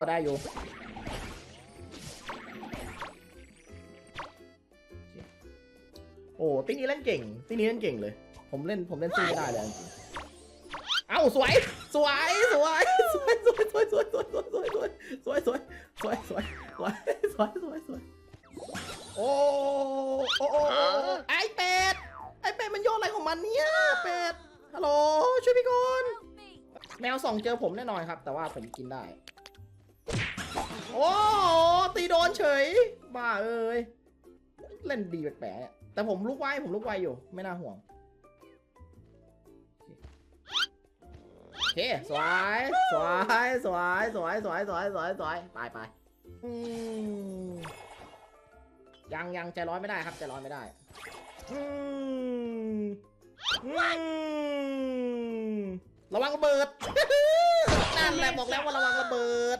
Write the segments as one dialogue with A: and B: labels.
A: ก็ได้อยู่โอ้ตีนี้เล่นเก่งตีนี้เล่นเก่งเลย ผมเล่นผมเล่นสู้ไม่ได้เลยจริงเอ้าสวยสวย สวยสวยสวยสวยสวยสวยสวยสวยสวยสวยสวยสวยสวยสวยสวยสวยสวยโอ้โอ้โอ้ไอเป็ดไอเป็ดมันโยนอะไรของมันเนี่ยเป็ดฮัลโหลช่วยพี่ก่อนแมวส่องเจอผมแน่นอนครับ แต่ว่าผมกินได้ โอ้ตีโดนเฉย บ้าเอ้ย เล่นดีแปลกๆเนี่ยแต่ผมลุกไวผมลุกไวอยู่ ไม่น่าห่วง โอเค สวย สวย สวย สวย สวย สวย สวย สวยไปไปยังยังใจร้อนไม่ได้ครับ ใจร้อนไม่ได้ อืมระวังระเบิด นั่นแหละบอกแล้วว่าระวังระเบิด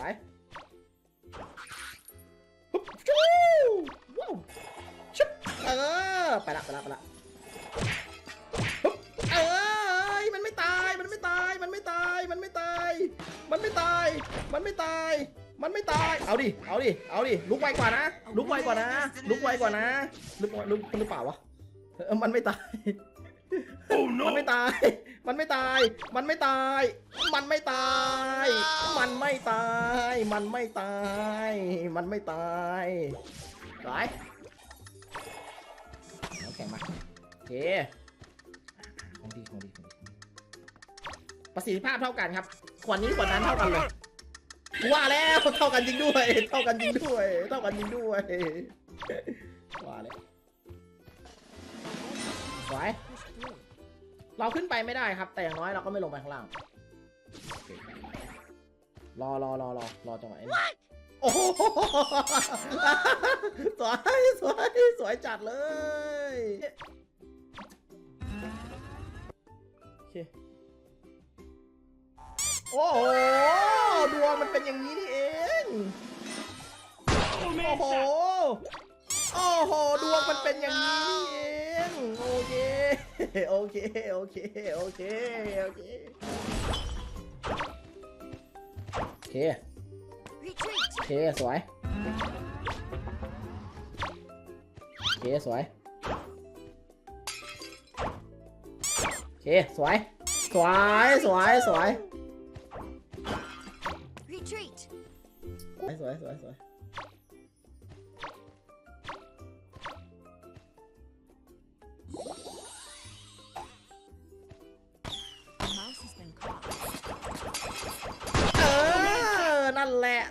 A: วยฮึบชูว้าวชุบเออไปละไปละไปละฮึบเอ้ยมันไม่ตายมันไม่ตายมันไม่ตายมันไม่ตาย มันไม่ตาย มันไม่ตาย มันไม่ตาย เอาดิเอาดิเอาดิลุกไวกว่านะ ลุกไวกว่านะ ลุกไวกว่านะลุกลุกหรือเปล่าวะเออมันไม่ตาย มันไม่ตาย มันไม่ตาย มันไม่ตาย มันไม่ตาย มันไม่ตาย มันไม่ตาย มันไม่ตายสายน้ำแข็งมาโอเคของดีของดีของดีประสิทธิภาพเท่ากันครับ ขวดนี้ขวดนั้นเท่ากันเลย ว่าแล้วเท่ากันจริงด้วย เท่ากันจริงด้วย เท่ากันจริงด้วย ว่าแล้วสวย เราขึ้นไปไม่ได้ครับ แต่อย่างน้อยเราก็ไม่ลงไปข้างล่างโอเครอรอรอรอรอจังหวะนี้โอ้โหสวยสวยสวยจัดเลย โอเค โอ้โหดวงมันเป็นอย่างนี้นี่เอง โอ้โห โอ้โห ดวงมันเป็นอย่างนี้นี่เอง โอเค โอเคโอเคโอเคโอเคโอเค
B: Retreat!
A: โอเคสวย โอเคสวย โอเคสวย สวย สวย สวย
B: Retreat!
A: สวยสวยสวยสวย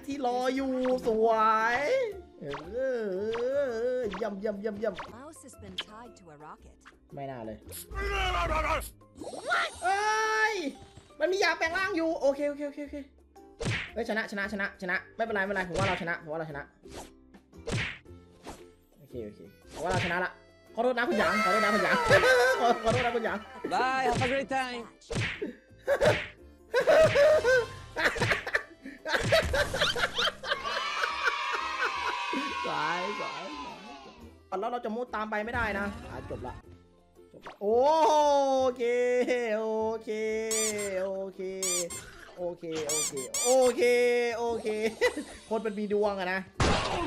A: ที่รออยู่สวย เออย่ำย่ำย่ำย่ำไม่น่าเลยเอ้ยมันมียาแปลงร่างอยู่ โอเคโอเคโอเคโอเคเฮ้ยชนะชนะชนะชนะ ไม่เป็นไรไม่เป็นไรผมว่าเราชนะผมว่าเราชนะโอเคโอเคผมว่าเราชนะละขอโทษนะคุณหยางขอโทษนะคุณหยางขอขอโทษนะคุณหยาง
C: Bye, have a great time.
A: สายสายสายแล้วเราจะมุดตามไปไม่ได้นะอะจบละจบละโอเคโอเคโอเคโอเคโอเคโอเคโอเคคนเป็นมีดวงอะนะโอ้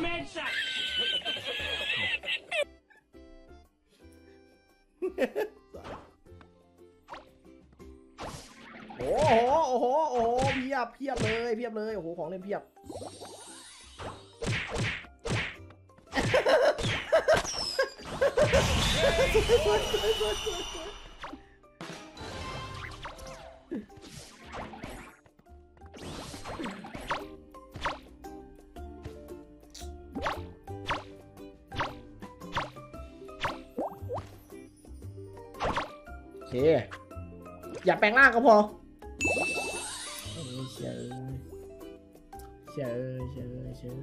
A: โหโอ้โหโอ้โหเพียบเพียบเลยเพียบเลยโอ้โหของเล่นเพียบโอเคอย่าแปลงร่างก็พอ เชยเชยเชย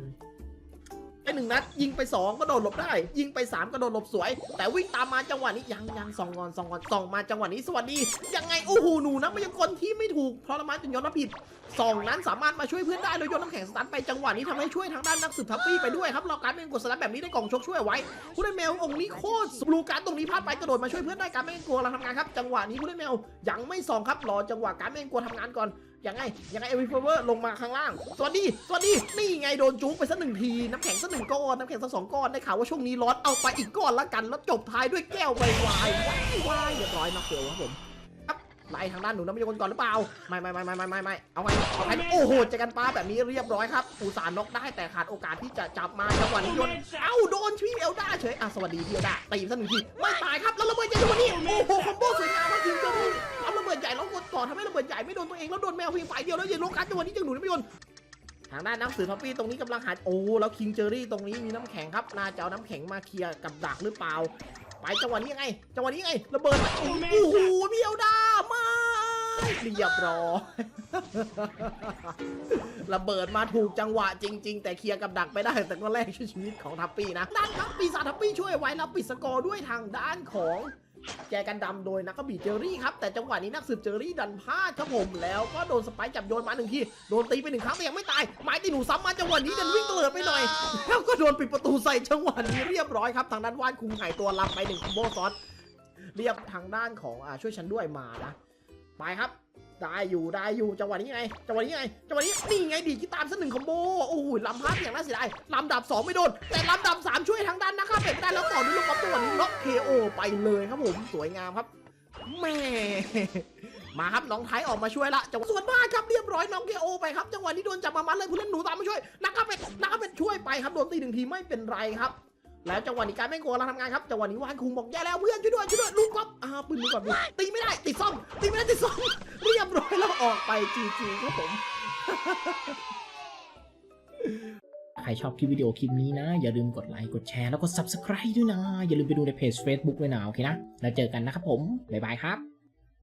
A: ไอหนึ่งนัดยิงไปสองก็โดดหลบได้ ยิงไปสามก็โดดหลบสวย แต่วิ่งตามมาจังหวะนี้ยังยังสองงอนสองงอนสองมาจังหวะนี้สวัสดี ยังไงโอ้โหหนูนักมายากลที่ไม่ถูกทรมานจนย้อนรับผิด สองนั้นสามารถมาช่วยเพื่อนได้โดยโยนน้ำแข็งสตันไปจังหวะนี้ทำให้ช่วยทางด้านนักสืบทัฟฟี่ไปด้วยครับเราการเป็นกดสตันแบบนี้ได้กล่องชกช่วยไว้ผู้เล่นแมวองค์นี้โคตรบลูการตรงนี้พลาดไปกระโดดมาช่วยเพื่อนได้การไม่กลัวเราทำงานครับจังหวะนี้ผู้เล่นแมวยังไม่ส่องครับรอจังหวะการไม่กลัวทำงานก่อนยังไงยังไงเอวิฟเวอร์ลงมาข้างล่าง สวัสดี สวัสดี นี่ไงโดนจุ๊กไปสักหนึ่งที น้ำแข็งสักหนึ่งก้อน น้ำแข็งสักสองก้อนได้ข่าวว่าช่วงนี้ร้อนเอาไปอีกก้อนละกัน แล้วจบท้ายด้วยแก้วใบวายวายวเรียบร้อยนักเขียวครับผม ไล่ทางด้านหนูน้ำมันยนก่อนหรือเปล่าไม่ไม่ไม่ไม่ไม่ไม่ไม่เอาไงเอาไงโอ้โหเจอกันปลาแบบนี้เรียบร้อยครับอุตส่าห์น็อกได้แต่ขาดโอกาสที่จะจับมาจังหวะนี้โยนเอ้าโดนชีเอลด้าเฉยอะสวัสดีพี่เอลด้าตีสักหนึ่งทีไม่ตายครับแล้วระเบิดใหญ่จังหวะนี้โอ้โหคอมโบสวยงามมากจริงจังเลยเอาระเบิดใหญ่แล้วกดต่อทำให้ระเบิดใหญ่ไม่โดนตัวเองแล้วโดนแมวเพียงฝ่ายเดียวแล้วยิงลงการจังหวะนี้จังหนูน้ำมันยนทางด้านน้ำสือท็อปปี้ตรงนี้กำลังหาโอ้แล้วคิงเจอรี่ตรงนี้มีน้ำแข็งครับน่าจะเอาน้ำแข็งมาเคลียร์กับดักหรือเปล่า ไปจังหวะนี้ยังไงจังหวะนี้ยังไงระเบิดโอ้โหพี่เอลด้าไม่ เรียบร้อยระเบิดมาถูกจังหวะจริง ๆ แต่เคลียร์กับดักไปได้ แต่ก็แลกชีวิตของทัพปี้นะด้านครับปีศาจทัพปี้ช่วยไว้แล้วปิดสกอร์ด้วยทางด้านของแจกันดำโดยนักบีเจอรี่ครับ แต่จังหวะนี้นักสืบเจอรี่ดันพลาดครับผมแล้วก็โดนสไปค์จับโยนมาหนึ่งทีโดนตีไปหนึ่งครั้งแต่ยังไม่ตายไม้ตีหนูซ้ำมาจังหวะนี้ดันวิ่งเตลิดไปหน่อย แล้วก็โดนปิดประตูใส่จังหวะนี้เรียบร้อยครับ ทางด้านว่านคุงหายตัวรับไปหนึ่งคอมโบซ้อนเรียบทางด้านของอ่าช่วยฉันด้วยมานะ ไปครับ ได้อยู่ได้อยู่จังหวะนี้ไงจังหวะนี้ไงจังหวะนี้นี่ไงดีกีตามสักหนึ่งคอมโบโอ้ยลำพลาดอย่างน่าเสียดายลำดับ 2 ไม่โดน แต่ลำดับ 3 ช่วยทางด้านนะครับเป็ดได้แล้วต่อด้วยลูกกอลตัวนี้ล็อกเคโอไปเลยครับผมสวยงามครับแม่มาครับน้องไทยออกมาช่วยละจังหวะส่วนมากครับเรียบร้อยน้องเคโอไปครับจังหวะนี้โดนจับมามันเลยผู้เล่นหนูตามมาช่วยนักเป็ดนักเป็ดช่วยไปครับโดนตีหนึ่งทีไม่เป็นไรครับ แล้วจังหวะนี้การแม่งโกงเราทำงานครับจังหวะนี้วานคุงบอกแย่แล้วเพื่อนช่วยด้วยช่วยด้วยลูกก๊อฟอ่าปืนลูกก๊อฟตีไม่ได้ติดซ่อมตีไม่ได้ติดซ่อมเรียบร้อยแล้วออกไปจีจีครับผมใครชอบคลิปวิดีโอคลิปนี้นะ อย่าลืมกดไลค์กดแชร์แล้วก็ Subscribe ด้วยนะ อย่าลืมไปดูในเพจ Facebook ด้วยนะ โอเคนะ แล้วเจอกันนะครับผม บ๊ายบายครับ